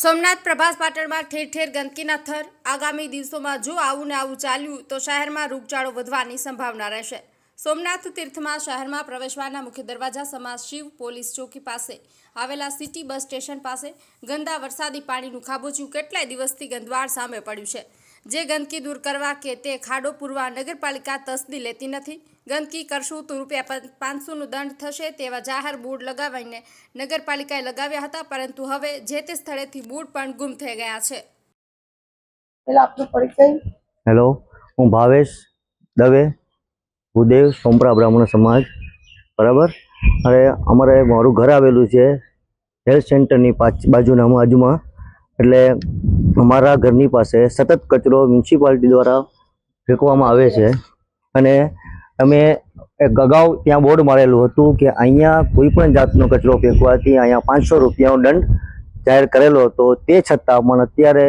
સોમનાથ પ્રભાસ પાટણમાં ઠેર ઠેર ગંદકીના થર. આગામી દિવસોમાં જો આવું ને આવું ચાલ્યું, તો શહેરમાં રોગચાળો વધવાની સંભાવના રહેશે. સોમનાથ તીર્થમાં શહેરમાં પ્રવેશવાના મુખ્ય દરવાજા સમાજ શિવ પોલીસ ચોકી પાસે. આવેલા સિટી બસ સ્ટેશન પાસે ગંદા વરસાદી પાણીનું ખાબોચિયું. કેટલાય દિવસથી ગંદવાડ સામે પડ્યું છે. જે ગંદકી દૂર કરવા કે તે ખાડો પૂરવા નગરપાલિકા તસદી લેતી નથી. ગંદકી કરશું તો રૂપિયા પાંચસોનું દંડ થશે તેવા જાહેર બોર્ડ લગાવીને નગરપાલિકાએ લગાવ્યા હતા પરંતુ હવે જે તે સ્થળેથી બોર્ડ પણ ગુમ થઈ ગયા છે. પેલા આપનો પરિચય? હેલો હું ભાવેશ દવે ભૂદેવ સોમપરા બ્રાહ્મણ સમાજ બરાબર? હવે અમારે મારું ઘર આવેલું છે હેલ્થ સેન્ટરની પાછ બાજુના બાજુમાં એટલે અમારા ઘરની પાસે સતત કચરો મ્યુનિસિપાલિટી દ્વારા ફેંકવામાં આવે છે. અને અમે એક અગાઉ ત્યાં બોર્ડ મારેલું હતું કે અહીંયા કોઈ પણ જાતનો કચરો ફેંકવાથી અહીંયા પાંચસો રૂપિયાનો દંડ જાહેર કરેલો હતો. તે છતાં પણ અત્યારે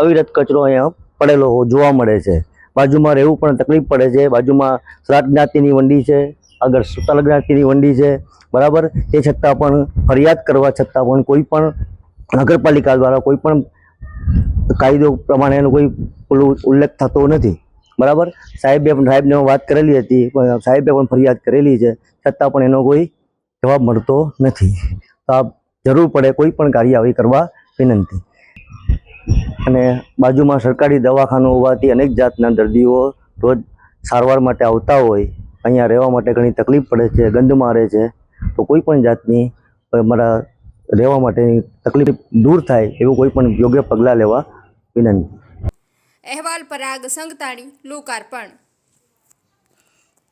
અવિરત કચરો અહીંયા પડેલો જોવા મળે છે. બાજુમાં રહેવું પણ તકલીફ પડે છે. બાજુમાં શ્રાદ્ધ જ્ઞાતિની વંડી છે. આગળ સુતાલ જ્ઞાતિની વંડી છે. બરાબર? તે છતાં પણ ફરિયાદ કરવા છતાં પણ કોઈ પણ નગરપાલિકા દ્વારા કોઈ પણ કાયદો પ્રમાણે એનો કોઈ પેલું ઉલ્લેખ થતો નથી. બરાબર? સાહેબે પણ સાહેબને વાત કરેલી હતી, પણ સાહેબે પણ ફરિયાદ કરેલી છે. છતાં પણ એનો કોઈ જવાબ મળતો નથી. તો આ જરૂર પડે કોઈ પણ કાર્યવાહી કરવા વિનંતી. અને બાજુમાં સરકારી દવાખાનું હોવાથી અનેક જાતના દર્દીઓ રોજ સારવાર માટે આવતા હોય. અહીંયા રહેવા માટે ઘણી તકલીફ પડે છે, ગંધ મારે છે. તો કોઈ પણ જાતની મારા રહેવા માટેની તકલીફ દૂર થાય એવું કોઈ પણ યોગ્ય પગલાં લેવા વિનંતી અહેવાલ પરાગ સંગતાણી લોકાર્પણ.